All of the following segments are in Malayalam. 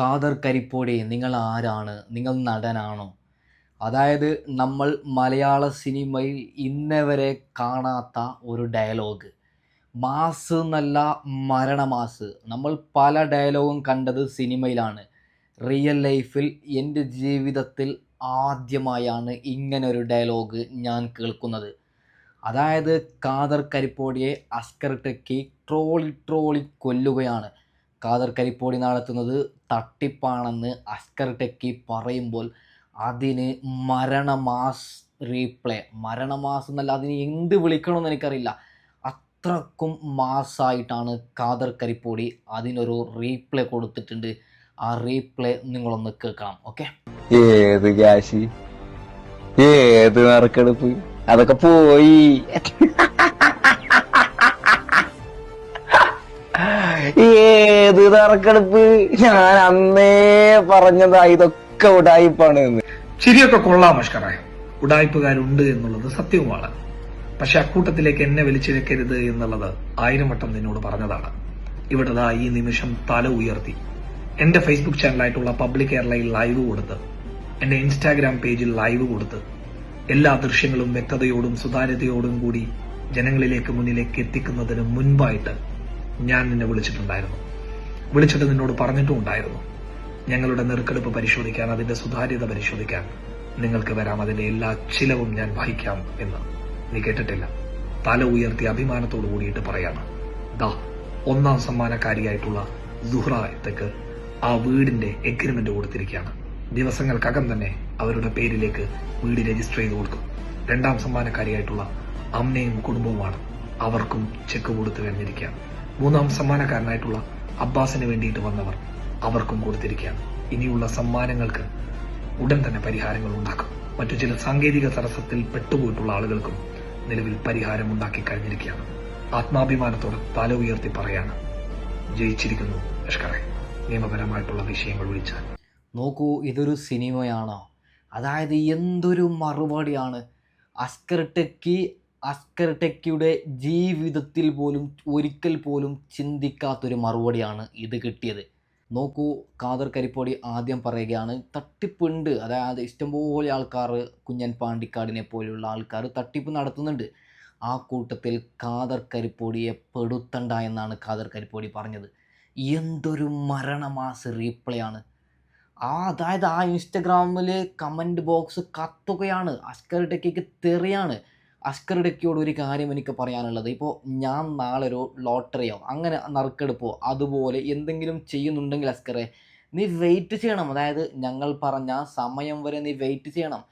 ഖാദർ കരിപ്പോടി നിങ്ങൾ ആരാണ്? നിങ്ങൾ നടനാണോ? അതായത് നമ്മൾ മലയാള സിനിമയിൽ ഇന്നവരെ കാണാത്ത ഒരു ഡയലോഗ് മാസ് എന്നല്ല മരണമാസ്. നമ്മൾ പല ഡയലോഗും കണ്ടത് സിനിമയിലാണ്. റിയൽ ലൈഫിൽ എന്റെ ജീവിതത്തിൽ ആദ്യമായാണ് ഇങ്ങനൊരു ഡയലോഗ് ഞാൻ കേൾക്കുന്നത്. അതായത് കാദർ കരിപ്പോടിയെ അസ്കർ ടെക്കി ട്രോളി ട്രോളി കൊല്ലുകയാണ്. ഖാദർ കരിപ്പോടി നടത്തുന്നത് തട്ടിപ്പാണെന്ന് അസ്കർ ടെക്കി പറയുമ്പോൾ അതിന് മരണമാസ് റീപ്ലേ. മരണമാസ് എന്നല്ല അതിന് എന്ത് വിളിക്കണമെന്ന് എനിക്കറിയില്ല. അത്രക്കും മാസായിട്ടാണ് ഖാദർ കരിപ്പോടി അതിനൊരു റീപ്ലേ കൊടുത്തിട്ടുണ്ട്. ആ റീപ്ലേ നിങ്ങളൊന്ന് കേൾക്കണം ഓക്കെ? ഏത് കാശി? ഏത് നറുക്കെടുപ്പ്? അതൊക്കെ പോയി. ഏത് തറക്കെടുപ്പ്? ഞാൻ അന്നേ പറഞ്ഞതാ ഇതൊക്കെ ഉടായിപ്പാണ് എന്ന്. ശരിയൊക്കെ കൊള്ളാം മഷ്കറായ ഉടായ്പുകാരുണ്ട് എന്നുള്ളത് സത്യവുമാണ്. പക്ഷെ അക്കൂട്ടത്തിലേക്ക് എന്നെ വലിച്ചിഴക്കരുത് എന്നുള്ളത് ആയിരം വട്ടം നിന്നോട് പറഞ്ഞതാണ്. ഇവിടെ ദാ ഈ നിമിഷം തല ഉയർത്തി. എന്റെ ഫേസ്ബുക്ക് ചാനലായിട്ടുള്ള പബ്ലിക് എയർലൈൻ ലൈവ് കൊടുത്ത് എന്റെ ഇൻസ്റ്റാഗ്രാം പേജിൽ ലൈവ് കൊടുത്ത് എല്ലാ ദൃശ്യങ്ങളും വ്യക്തതയോടും സുതാര്യതയോടും കൂടി ജനങ്ങളിലേക്ക് മുന്നിലേക്ക് എത്തിക്കുന്നതിന് മുൻപായിട്ട് ഞാൻ നിന്നെ വിളിച്ചിട്ടുണ്ടായിരുന്നു. വിളിച്ചിട്ട് നിന്നോട് പറഞ്ഞിട്ടും ഉണ്ടായിരുന്നു. ഞങ്ങളുടെ നെറുക്കെടുപ്പ് പരിശോധിക്കാൻ അതിന്റെ സുതാര്യത പരിശോധിക്കാൻ നിങ്ങൾക്ക് വരാം. അതിന്റെ എല്ലാ ചിലവും ഞാൻ വഹിക്കാം എന്ന്. നീ കേട്ടിട്ടില്ല? തല ഉയർത്തി അഭിമാനത്തോടു കൂടിയിട്ട് പറയാണ്. ദാ ഒന്നാം സമ്മാനക്കാരിയായിട്ടുള്ള സുഹ്റത്തേക്ക് ആ വീടിന്റെ എഗ്രിമെന്റ് കൊടുത്തിരിക്കുകയാണ്. ദിവസങ്ങൾക്കകം തന്നെ അവരുടെ പേരിലേക്ക് വീട് രജിസ്റ്റർ ചെയ്ത് കൊടുക്കും രണ്ടാം സമ്മാനക്കാരിയായിട്ടുള്ള അമ്മയും കുടുംബവുമാണ് അവർക്കും ചെക്ക് കൊടുത്തു കഴിഞ്ഞിരിക്കുകയാണ് മൂന്നാം സമ്മാനക്കാരനായിട്ടുള്ള അബ്ബാസിന് വേണ്ടിയിട്ട് വന്നവർ അവർക്കും കൊടുത്തിരിക്കുകയാണ്. ഇനിയുള്ള സമ്മാനങ്ങൾക്ക് ഉടൻ തന്നെ പരിഹാരങ്ങൾ ഉണ്ടാക്കും. മറ്റു ചില സാങ്കേതിക തടസ്സത്തിൽ പെട്ടുപോയിട്ടുള്ള ആളുകൾക്കും നിലവിൽ പരിഹാരം ഉണ്ടാക്കി കഴിഞ്ഞിരിക്കുകയാണ്. ആത്മാഭിമാനത്തോടെ തല ഉയർത്തി പറയാണ്. ജയിച്ചിരിക്കുന്നു ലഷ്കറെ. നിയമപരമായിട്ടുള്ള വിഷയങ്ങൾ ഒഴിച്ചാൽ നോക്കൂ ഇതൊരു സിനിമയാണോ. അതായത് എന്തൊരു മറുപടിയാണ്. അസ്കർ ടെക്കി അസ്കർ ടെക്കിയുടെ ജീവിതത്തിൽ പോലും ഒരിക്കൽ പോലും ചിന്തിക്കാത്തൊരു മറുപടിയാണ് ഇത് കിട്ടിയത്. നോക്കൂ ഖാദർ കരിപ്പോടി ആദ്യം പറയുകയാണ് തട്ടിപ്പുണ്ട് അതായത് ഇഷ്ടംപോലെ ആൾക്കാർ കുഞ്ഞൻ പാണ്ടിക്കാടിനെ പോലെയുള്ള ആൾക്കാർ തട്ടിപ്പ് നടത്തുന്നുണ്ട്. ആ കൂട്ടത്തിൽ ഖാദർ കരിപ്പോടിയെ പെടുത്തണ്ട എന്നാണ് ഖാദർ കരിപ്പോടി പറഞ്ഞത്. എന്തൊരു മരണമാസ് റീപ്ലേ ആണ് ആ അതായത് ആ ഇൻസ്റ്റഗ്രാമിൽ കമന്റ് ബോക്സ് കത്തുകയാണ്. അസ്കർ ടെക്കിക്ക് തെറിയാണ്. അസ്കർ ഒരു കാര്യം എനിക്ക് പറയാനുള്ളത്. ഇപ്പോൾ ഞാൻ നാളെ ഒരു ലോട്ടറിയോ അങ്ങനെ നറുക്കെടുപ്പോ അതുപോലെ എന്തെങ്കിലും ചെയ്യുന്നുണ്ടെങ്കിൽ അസ്കറെ നീ വെയിറ്റ് ചെയ്യണം. അതായത് ഞങ്ങൾ പറഞ്ഞ സമയം വരെ നീ വെയിറ്റ് ചെയ്യണം.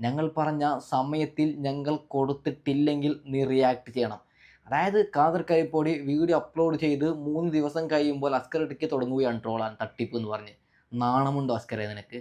ഞങ്ങൾ പറഞ്ഞ സമയത്തിൽ ഞങ്ങൾ കൊടുത്തിട്ടില്ലെങ്കിൽ നീ റിയാക്ട് ചെയ്യണം. അതായത് കാതർ കരിപ്പോടി വീഡിയോ അപ്ലോഡ് ചെയ്ത് മൂന്ന് ദിവസം കഴിയുമ്പോൾ അസ്കർ ഇടയ്ക്ക് തുടങ്ങുകയാണ് ട്രോളാൻ തട്ടിപ്പ് എന്ന് പറഞ്ഞ്. നാണമുണ്ടോ അസ്കറെ നിനക്ക്?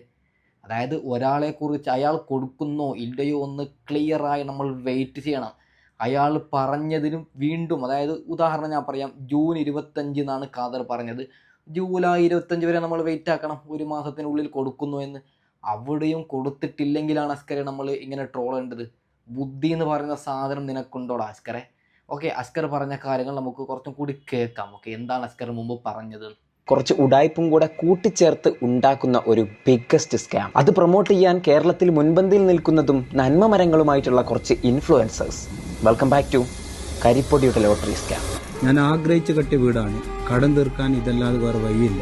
അതായത് ഒരാളെക്കുറിച്ച് അയാൾ കൊടുക്കുന്നോ ഇല്ലയോ എന്ന് ക്ലിയറായി നമ്മൾ വെയിറ്റ് ചെയ്യണം. അയാൾ പറഞ്ഞതിനും വീണ്ടും അതായത് ഉദാഹരണം ഞാൻ പറയാം ജൂൺ ഇരുപത്തഞ്ച് എന്നാണ് ഖാദർ പറഞ്ഞത്. ജൂലൈ ഇരുപത്തഞ്ച് വരെ നമ്മൾ വെയിറ്റ് ആക്കണം. ഒരു മാസത്തിനുള്ളിൽ കൊടുക്കുന്നു എന്ന്. അവിടെയും കൊടുത്തിട്ടില്ലെങ്കിലാണ് അസ്കരെ നമ്മൾ ഇങ്ങനെ ട്രോൾ ചെയ്യേണ്ടത്. ബുദ്ധി എന്ന് പറയുന്ന സാധനം നിനക്കുണ്ടോടാ അസ്കറെ? ഓക്കെ അസ്കർ പറഞ്ഞ കാര്യങ്ങൾ നമുക്ക് കുറച്ചും കൂടി കേൾക്കാം. ഓക്കെ എന്താണ് അസ്കർ മുമ്പ് പറഞ്ഞത്? കുറച്ച് ഉടായ്പും കൂടെ കൂട്ടിച്ചേർത്ത് ഉണ്ടാക്കുന്ന ഒരു ബിഗ്ഗസ്റ്റ് സ്കാം അത് പ്രൊമോട്ട് ചെയ്യാൻ കേരളത്തിൽ മുൻപന്തിയിൽ നിൽക്കുന്നതും നന്മ മരങ്ങളുമായിട്ടുള്ള കുറച്ച് ഇൻഫ്ലുവൻസേഴ്സ് വെൽക്കം ബാക്ക് ടു കരിപ്പൊടിയുടെ ലോട്ടറി സ്കാം ഞാൻ ആഗ്രഹിച്ചു കെട്ടിയ വീടാണ്. കടം തീർക്കാൻ ഇതല്ലാതെ വേറെ വഴിയില്ല.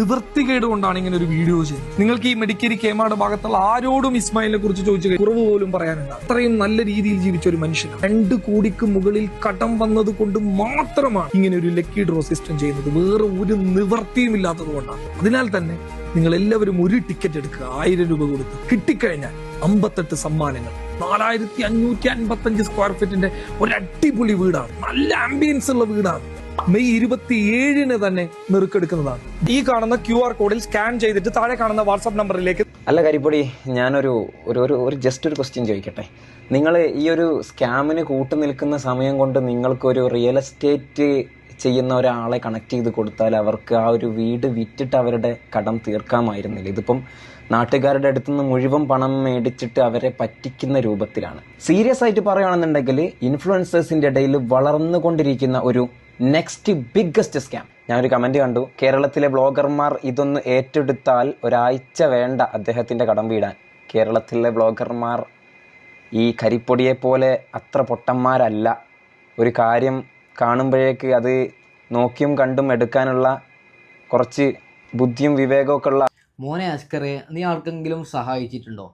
നിവൃത്തികേട് കൊണ്ടാണ് ഇങ്ങനെ ഒരു വീഡിയോ ചെയ്തത്. നിങ്ങൾക്ക് ഈ മെഡിക്കേരി കേമാട് ഭാഗത്തുള്ള ആരോടും ഇസ്മായിലിനെ കുറിച്ച് ചോദിച്ചു കുറവ് പോലും പറയാനില്ല. അത്രയും നല്ല രീതിയിൽ ജീവിച്ച ഒരു മനുഷ്യൻ രണ്ട് കോടിക്ക് മുകളിൽ കടം വന്നത് കൊണ്ട് മാത്രമാണ് ഇങ്ങനെ ഒരു ലക്കി ഡ്രോ സിസ്റ്റം ചെയ്യുന്നത്. വേറെ ഒരു നിവൃത്തിയും ഇല്ലാത്തത് കൊണ്ടാണ്. അതിനാൽ തന്നെ നിങ്ങൾ എല്ലാവരും ഒരു ടിക്കറ്റ് എടുക്കുക. ആയിരം രൂപ കൊടുത്ത് കിട്ടിക്കഴിഞ്ഞാൽ അമ്പത്തെട്ട് സമ്മാനങ്ങൾ. നാലായിരത്തി അഞ്ഞൂറ്റി അൻപത്തി അഞ്ച് സ്ക്വയർ ഫീറ്റിന്റെ ഒരു അടിപൊളി വീടാണ്. നല്ല ആംബിയൻസ് ഉള്ള വീടാണ്. മെയ് ഇരുപത്തിയേഴിന് തന്നെ നെറുക്കെടുക്കുന്നതാണ്. ഈ കാണുന്ന ക്യു ആർ കോഡിൽ സ്കാൻ ചെയ്തിട്ട് താഴെ കാണുന്ന വാട്സാപ്പ് നമ്പറിലേക്ക് അല്ല കരിപ്പൊടി ഞാനൊരു ഒരു ഒരു ഒരു ജസ്റ്റ് ഒരു ക്വസ്റ്റ്യൻ ചോദിക്കട്ടെ? നിങ്ങൾ ഈ ഒരു സ്കാമിന് കൂട്ടു നിൽക്കുന്ന സമയം കൊണ്ട് നിങ്ങൾക്കൊരു റിയൽ എസ്റ്റേറ്റ് ചെയ്യുന്ന ഒരാളെ കണക്ട് ചെയ്ത് കൊടുത്താൽ അവർക്ക് ആ ഒരു വീട് വിറ്റിട്ട് അവരുടെ കടം തീർക്കാമായിരുന്നില്ല. ഇതിപ്പം നാട്ടുകാരുടെ അടുത്തു നിന്ന് മുഴുവൻ പണം മേടിച്ചിട്ട് അവരെ പറ്റിക്കുന്ന രൂപത്തിലാണ്. സീരിയസ് ആയിട്ട് പറയുകയാണെന്നുണ്ടെങ്കിൽ ഇൻഫ്ലുവൻസേഴ്സിന്റെ ഇടയിൽ വളർന്നുകൊണ്ടിരിക്കുന്ന ഒരു നെക്സ്റ്റ് ബിഗ്ഗസ്റ്റ് സ്കാം ഞാനൊരു കമന്റ് കണ്ടു. കേരളത്തിലെ ബ്ലോഗർമാർ ഇതൊന്ന് ഏറ്റെടുത്താൽ ഒരാഴ്ച വേണ്ട അദ്ദേഹത്തിന്റെ കടം വീടാൻ. കേരളത്തിലെ ബ്ലോഗർമാർ ഈ കരിപ്പൊടിയെ പോലെ അത്ര പൊട്ടന്മാരല്ല. ഒരു കാര്യം കാണുമ്പോഴേക്ക് അത് നോക്കിയും കണ്ടും എടുക്കാനുള്ള കുറച്ച് ബുദ്ധിയും വിവേകമൊക്കെ ഉള്ള മോനെ അസ്കറെ നീ ആർക്കെങ്കിലും സഹായിച്ചിട്ടുണ്ടോ?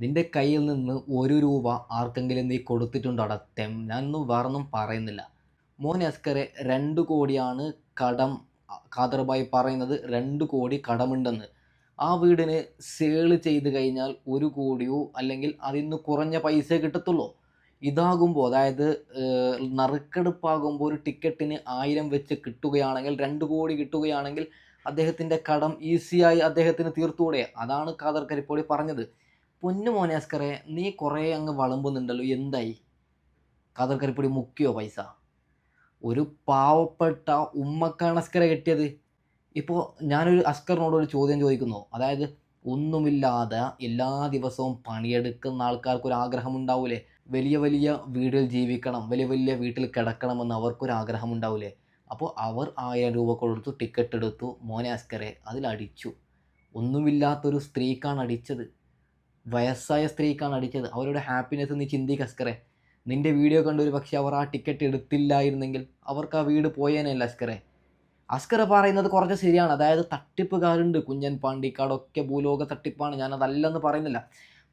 നിന്റെ കയ്യിൽ നിന്ന് ഒരു രൂപ ആർക്കെങ്കിലും നീ കൊടുത്തിട്ടുണ്ടോ അടത്തെം ഞാനൊന്നും വേറൊന്നും പറയുന്നില്ല. മോനെ അസ്കറെ രണ്ട് കോടിയാണ് കടം ഖാദർബായി പറയുന്നത് രണ്ട് കോടി കടമുണ്ടെന്ന്. ആ വീടിന് സേൾ ചെയ്ത് കഴിഞ്ഞാൽ ഒരു കോടിയോ അല്ലെങ്കിൽ അതിൽ നിന്ന് കുറഞ്ഞ പൈസ കിട്ടത്തുള്ളൂ. ഇതാകുമ്പോൾ അതായത് നറുക്കെടുപ്പാകുമ്പോൾ ഒരു ടിക്കറ്റിന് ആയിരം വെച്ച് കിട്ടുകയാണെങ്കിൽ രണ്ട് കോടി കിട്ടുകയാണെങ്കിൽ അദ്ദേഹത്തിന്റെ കടം ഈസിയായി അദ്ദേഹത്തിന് തീർത്തുകൂടെ. അതാണ് ഖാദർ കരിപ്പോളി പറഞ്ഞത്. പൊന്നു മോനേസ്കറെ നീ കുറേ അങ്ങ് വളമ്പുന്നുണ്ടല്ലോ. എന്തായി? ഖാദർ കരിപ്പൊടി മുക്കിയോ പൈസ? ഒരു പാവപ്പെട്ട ഉമ്മക്കാണ് അസ്കറെ കിട്ടിയത്. ഇപ്പോൾ ഞാനൊരു അസ്കറിനോട് ഒരു ചോദ്യം ചോദിക്കുന്നു. അതായത് ഒന്നുമില്ലാതെ എല്ലാ ദിവസവും പണിയെടുക്കുന്ന ആൾക്കാർക്ക് ഒരു ആഗ്രഹം ഉണ്ടാവൂലേ വലിയ വലിയ വീടിൽ ജീവിക്കണം വലിയ വലിയ വീട്ടിൽ കിടക്കണമെന്ന് അവർക്കൊരു ആഗ്രഹം ഉണ്ടാവില്ലേ അപ്പോൾ അവർ ആയിരം രൂപ കൊടുത്തു ടിക്കറ്റ് എടുത്തു മോനെ അസ്കറെ അതിലടിച്ചു ഒന്നുമില്ലാത്തൊരു സ്ത്രീക്കാണ് അടിച്ചത്. വയസ്സായ സ്ത്രീക്കാണ് അടിച്ചത്. അവരുടെ ഹാപ്പിനെസ് നീ ചിന്തിക്ക് അസ്കറെ. നിന്റെ വീഡിയോ കണ്ട് ഒരു പക്ഷേ അവർ ആ ടിക്കറ്റ് എടുത്തില്ലായിരുന്നെങ്കിൽ അവർക്ക് ആ വീട് പോയേനല്ല അസ്കറെ. അസ്കർ പറയുന്നത് കുറച്ച് ശരിയാണ്. അതായത് തട്ടിപ്പുകാരുണ്ട്. കുഞ്ഞൻ പാണ്ടിക്കാടൊക്കെ ഭൂലോക തട്ടിപ്പാണ്. ഞാനതല്ലെന്ന് പറയുന്നില്ല.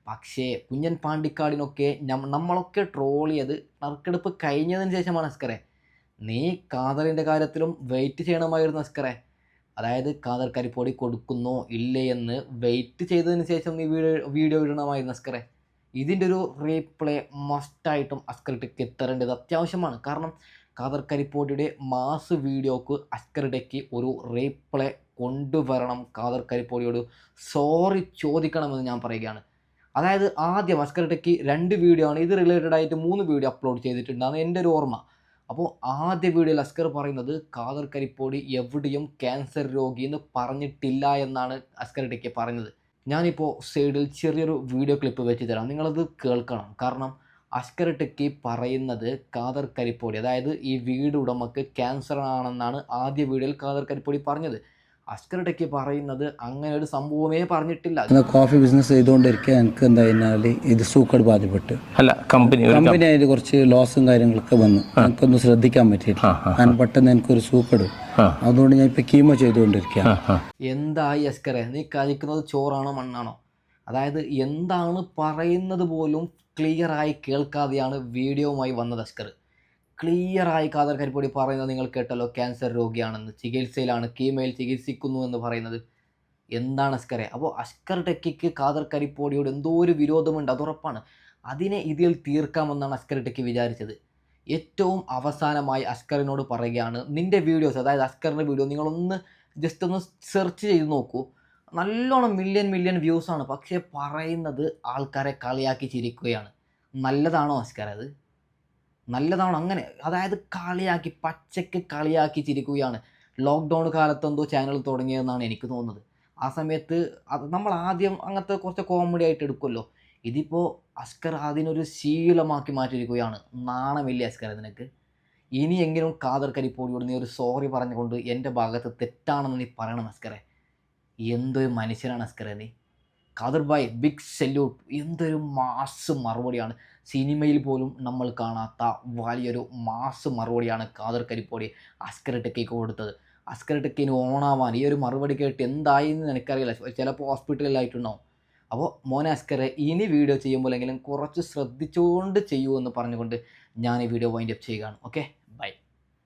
പക്ഷേ കുഞ്ഞൻ പാണ്ടിക്കാടിനൊക്കെ നമ്മളൊക്കെ ട്രോൾ ചെയ്ത് നറുക്കെടുപ്പ് കഴിഞ്ഞതിന് ശേഷമാണ് അസ്കറെ നീ കാതറിന്റെ കാര്യത്തിലും വെയിറ്റ് ചെയ്യണമായിരുന്നു അസ്കറെ അതായത് കാതർ കരിപ്പൊടി കൊടുക്കുന്നോ ഇല്ലേ എന്ന് വെയിറ്റ് ചെയ്തതിന് ശേഷം നീ വീഡിയോ വീഡിയോ ഇടണമായിരുന്നു അസ്കറെ ഇതിന്റെ ഒരു റീപ്ലേ മസ്റ്റായിട്ടും അസ്കറിട്ടേക്ക് എത്തേണ്ടത് അത്യാവശ്യമാണ്. കാരണം കാതർ കരിപ്പോടിയുടെ മാസ് വീഡിയോക്ക് അസ്കറിടയ്ക്ക് ഒരു റീപ്ലേ കൊണ്ടുവരണം. കാതർ കരിപ്പോടിയോട് സോറി ചോദിക്കണമെന്ന് ഞാൻ പറയുകയാണ്. അതായത് ആദ്യം അസ്കറിടയ്ക്ക് രണ്ട് വീഡിയോ ആണ്. ഇത് റിലേറ്റഡ് ആയിട്ട് മൂന്ന് വീഡിയോ അപ്ലോഡ് ചെയ്തിട്ടുണ്ടാണ് എന്റെ ഒരു ഓർമ്മ. അപ്പോൾ ആദ്യ വീഡിയോയിൽ അസ്കർ പറയുന്നത് കാതർ കരിപ്പോടി എവിടെയും ക്യാൻസർ രോഗി എന്ന് പറഞ്ഞിട്ടില്ല എന്നാണ് അസ്കറിടയ്ക്ക് പറഞ്ഞത് ഞാനിപ്പോൾ സൈഡിൽ ചെറിയൊരു വീഡിയോ ക്ലിപ്പ് വെച്ച് തരാം. നിങ്ങളത് കേൾക്കണം. കാരണം അസ്കർ ടെക്കി പറയുന്നത് കാതർ കരിപ്പൊടി അതായത് ഈ വീട് ഉടമക്ക് ക്യാൻസർ ആണെന്നാണ് ആദ്യ വീഡിയോയിൽ കാതർ കരിപ്പൊടി പറഞ്ഞത്. അസ്കർ ടെക്കി പറയുന്നത് അങ്ങനെ ഒരു സംഭവമേ പറഞ്ഞിട്ടില്ല. കോഫി ബിസിനസ് ചെയ്തുകൊണ്ടിരിക്കുക. എനിക്ക് എന്താ കഴിഞ്ഞാൽ ഇത് സൂക്കട് ബാധ്യപ്പെട്ടു അല്ല കമ്പനി കമ്പനി അതിന് കുറച്ച് ലോസും കാര്യങ്ങളൊക്കെ വന്നു. എനിക്കൊന്നും ശ്രദ്ധിക്കാൻ പറ്റിയിട്ടില്ല. ഞാൻ പെട്ടെന്ന് എനിക്കൊരു സൂക്കട്. അതുകൊണ്ട് ഞാൻ ഇപ്പൊ കീമോ ചെയ്തുകൊണ്ടിരിക്കുക. എന്തായി അസ്കറെ? നീ കഴിക്കുന്നത് ചോറാണോ മണ്ണാണോ? അതായത് എന്താണ് പറയുന്നത് പോലും ക്ലിയറായി കേൾക്കാതെയാണ് വീഡിയോവുമായി വന്നത് അസ്കർ. ക്ലിയറായി കാതർ കരിപ്പൊടി പറയുന്നത് നിങ്ങൾ കേട്ടല്ലോ. ക്യാൻസർ രോഗിയാണെന്ന്. ചികിത്സയിലാണ് കീമയിൽ ചികിത്സിക്കുന്നു എന്ന് പറയുന്നത്. എന്താണ് അസ്കറെ? അപ്പോൾ അസ്കർ ടെക്കിക്ക് കാതർ കരിപ്പോടിയോട് എന്തോ ഒരു വിരോധമുണ്ട്. അത് ഉറപ്പാണ്. അതിനെ ഇതിൽ തീർക്കാമെന്നാണ് അസ്കർ ടെക്കി വിചാരിച്ചത്. ഏറ്റവും അവസാനമായി അസ്കറിനോട് പറയുകയാണ് നിന്റെ വീഡിയോസ് അതായത് അസ്കറിന്റെ വീഡിയോ നിങ്ങളൊന്ന് ജസ്റ്റ് ഒന്ന് സെർച്ച് ചെയ്ത് നോക്കൂ. നല്ലോണം മില്യൺ മില്യൺ വ്യൂസാണ് പക്ഷേ പറയുന്നത് ആൾക്കാരെ കളിയാക്കി ചിരിക്കുകയാണ്. നല്ലതാണോ അസ്കർ അത്? നല്ലതാണോ അങ്ങനെ അതായത് കളിയാക്കി പച്ചക്ക് കളിയാക്കി ചിരിക്കുകയാണ്. ലോക്ക്ഡൗൺ കാലത്ത് എന്തോ ചാനൽ തുടങ്ങിയതെന്നാണ് എനിക്ക് തോന്നുന്നത്. ആ സമയത്ത് അത് നമ്മൾ ആദ്യം അങ്ങനത്തെ കുറച്ച് കോമഡി ആയിട്ട് എടുക്കുമല്ലോ. ഇതിപ്പോൾ അസ്കർ അതിനൊരു ശീലമാക്കി മാറ്റിയിരിക്കുകയാണ്. നാണമില്ല അസ്കർ നിനക്ക്? ഇനിയെങ്കിലും കാതർ കരിപ്പോടിയോട് നീ ഒരു സോറി പറഞ്ഞുകൊണ്ട് എന്റെ ഭാഗത്ത് തെറ്റാണെന്ന് നീ പറയണം അസ്കറെ. എന്തൊരു മനുഷ്യനാണ് അസ്കറെ നീ? ഖാദർ ബായ് ബിഗ് സെല്യൂട്ട് എന്തൊരു മാസ് മറുപടിയാണ്. സിനിമയിൽ പോലും നമ്മൾ കാണാത്ത വലിയൊരു മാസ് മറുപടിയാണ് ഖാദർ കരിപ്പോടി അസ്കർ ടെക്കിക്ക് കൊടുത്തത്. അസ്കർ ടെക്കിന് ഓണാവാൻ ഈ ഒരു മറുപടി കേട്ട് എന്തായി എന്ന് എനിക്കറിയില്ല ചിലപ്പോൾ ഹോസ്പിറ്റലിലായിട്ടുണ്ടാവും അപ്പോൾ മോനെ അസ്കറെ ഇനി വീഡിയോ ചെയ്യുമ്പോഴെങ്കിലും കുറച്ച് ശ്രദ്ധിച്ചുകൊണ്ട് ചെയ്യൂ എന്ന് പറഞ്ഞുകൊണ്ട് ഞാൻ ഈ വീഡിയോ വൈൻഡ് അപ്പ് ചെയ്യുകയാണ്. ഓക്കെ